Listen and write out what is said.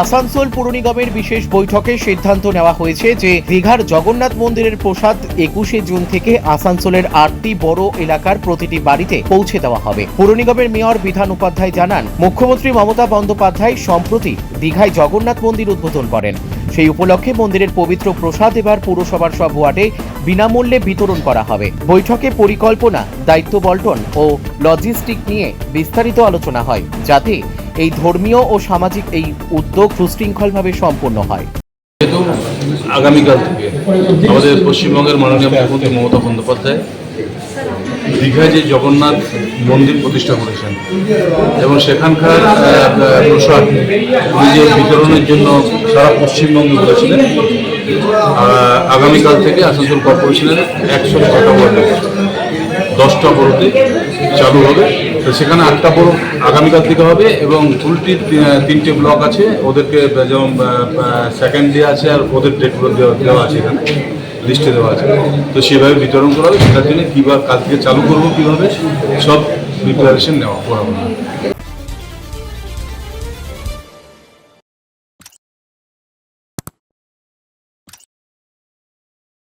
আসানসোল পুর নিগমের বিশেষ বৈঠকে সিদ্ধান্ত নেওয়া হয়েছে যে দীঘার জগন্নাথ মন্দিরের প্রসাদ একুশে জুন থেকে আসানসোলের আটটি বড় এলাকার প্রতিটি বাড়িতে পৌঁছে দেওয়া হবে। পুর নিগমের মেয়র বিধান উপাধ্যায় জানান, মুখ্যমন্ত্রী মমতা বন্দ্যোপাধ্যায় সম্প্রতি দীঘায় জগন্নাথ মন্দির উদ্বোধন করেন। সেই উপলক্ষে মন্দিরের পবিত্র প্রসাদ এবার পুরসভার সব ওয়ার্ডে বিনামূল্যে বিতরণ করা হবে। বৈঠকে পরিকল্পনা, দায়িত্ব বন্টন ও লজিস্টিক নিয়ে বিস্তারিত আলোচনা হয়, যাতে এই ধর্মীয় ও সামাজিক এই উদ্যোগ সুশৃঙ্খলভাবে সম্পন্ন হয়। আগামীকাল থেকে আমাদের পশ্চিমবঙ্গের মাননীয় মুখ্যমন্ত্রী মমতা বন্দ্যোপাধ্যায় দীঘায় যে জগন্নাথ মন্দির প্রতিষ্ঠা করেছেন এবং সেখানকার প্রসাদ নিজের বিতরণের জন্য সারা পশ্চিমবঙ্গে বলেছিলেন। আগামীকাল থেকে আসানসোল কর্পোরেশনের একশো ছটা ওয়ার্ডে, দশটা বড়তে চালু হবে। তো সেখানে আটটা বড় আগামীকাল থেকে হবে এবং উল্টি তিনটে ব্লক আছে। ওদেরকে যেমন সেকেন্ড ডে আছে আর ওদের ডেটগুলো দেওয়া আছে এখানে। লিস্টে দেওয়া আছে। তো সেভাবে বিতরণ করা হবে। সেটার জন্য কীভাবে কাল থেকে চালু করব কীভাবে, সব প্রিপারেশন নেওয়া করা